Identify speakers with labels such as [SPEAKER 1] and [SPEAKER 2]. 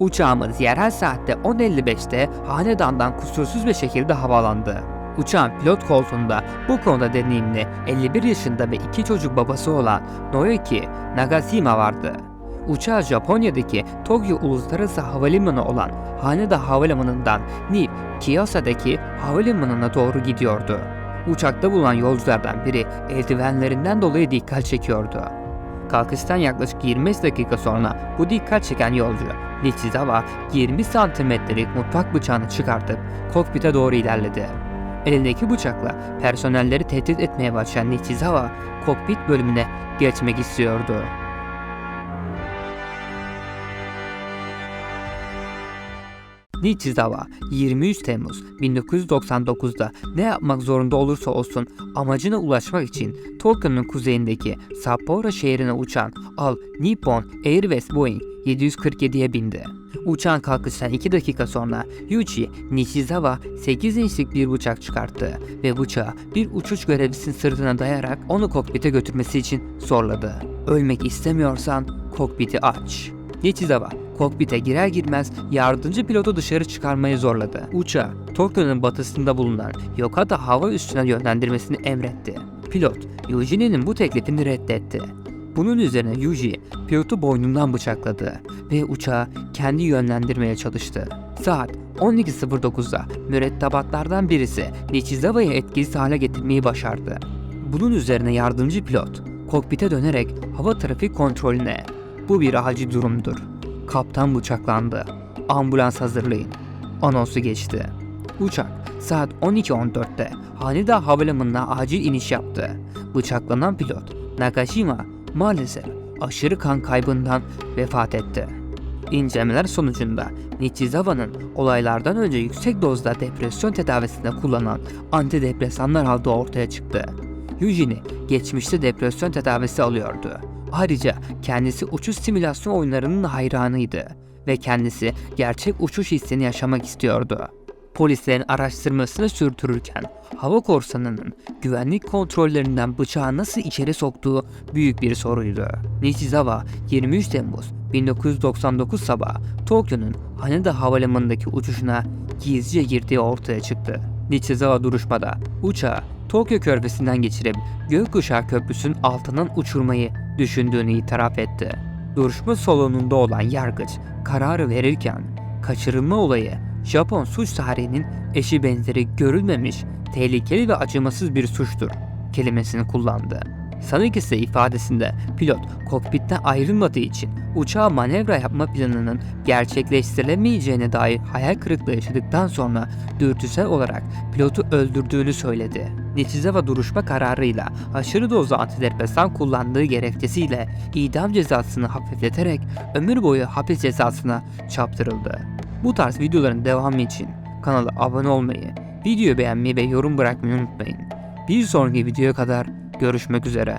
[SPEAKER 1] Uçağımız yerel saatte 10.55'te hanedandan kusursuz bir şekilde havalandı. Uçağın pilot koltuğunda bu konuda deneyimli 51 yaşında ve iki çocuk babası olan Noyoki Nagashima vardı. Uçağı Japonya'daki Tokyo Uluslararası Havalimanı olan Haneda Havalimanı'ndan Nip Kiyosa'daki havalimanına doğru gidiyordu. Uçakta bulunan yolculardan biri eldivenlerinden dolayı dikkat çekiyordu. Kalkıştan yaklaşık 25 dakika sonra bu dikkat çeken yolcu Nichizawa 20 santimetrelik mutfak bıçağını çıkartıp kokpite doğru ilerledi. Elindeki bıçakla personelleri tehdit etmeye başlayan Nichizawa kokpit bölümüne geçmek istiyordu. Nichizawa 23 Temmuz 1999'da ne yapmak zorunda olursa olsun amacına ulaşmak için Tokyo'nun kuzeyindeki Sapporo şehrine uçan All Nippon Airways Boeing 747'ye bindi. Uçağın kalkıştan 2 dakika sonra Yuichi Nishizawa 8 inçlik bir bıçak çıkarttı ve bıçağı bir uçuş görevlisinin sırtına dayarak onu kokpite götürmesi için zorladı. Ölmek istemiyorsan kokpiti aç. Nichizawa kokpite girer girmez yardımcı pilotu dışarı çıkarmayı zorladı. Uçağı Tokyo'nun batısında bulunan Yokata hava üssüne yönlendirmesini emretti. Pilot Yuji'nin bu teklifini reddetti. Bunun üzerine Yuji pilotu boynundan bıçakladı ve uçağı kendi yönlendirmeye çalıştı. Saat 12.09'da mürettebatlardan birisi Nichizawa'yı etkisiz hale getirmeyi başardı. Bunun üzerine yardımcı pilot kokpite dönerek hava trafik kontrolüne bu bir acil durumdur. Kaptan bıçaklandı. Ambulans hazırlayın. Anonsu geçti. Uçak saat 12.14'te Haneda Havalimanı'na acil iniş yaptı. Bıçaklanan pilot Nakashima maalesef aşırı kan kaybından vefat etti. İncelemeler sonucunda Nichizawa'nın olaylardan önce yüksek dozda depresyon tedavisinde kullanılan antidepresanlar aldığı ortaya çıktı. Eugene geçmişte depresyon tedavisi alıyordu. Ayrıca kendisi uçuş simülasyon oyunlarının hayranıydı ve kendisi gerçek uçuş hissini yaşamak istiyordu. Polislerin araştırmasını sürdürürken hava korsanının güvenlik kontrollerinden bıçağı nasıl içeri soktuğu büyük bir soruydu. Nishizawa 23 Temmuz 1999 sabahı Tokyo'nun Haneda Havalimanı'ndaki uçuşuna gizlice girdiği ortaya çıktı. Nishizawa duruşmada uçağı Tokyo körfezinden geçirip Gökkuşağı Köprüsü'nün altından uçurmayı düşündüğünü itiraf etti. Duruşma salonunda olan yargıç kararı verirken kaçırılma olayı Japon suç tarihinin eşi benzeri görülmemiş tehlikeli ve acımasız bir suçtur kelimesini kullandı. Sanık ise ifadesinde pilot kokpitten ayrılmadığı için uçağa manevra yapma planının gerçekleştirilemeyeceğine dair hayal kırıklığı yaşadıktan sonra dürtüsel olarak pilotu öldürdüğünü söyledi. Nichizawa duruşma kararıyla aşırı dozda antidepresan kullandığı gerekçesiyle idam cezasını hafifleterek ömür boyu hapis cezasına çarptırıldı. Bu tarz videoların devamı için kanala abone olmayı, videoyu beğenmeyi ve yorum bırakmayı unutmayın. Bir sonraki videoya kadar görüşmek üzere.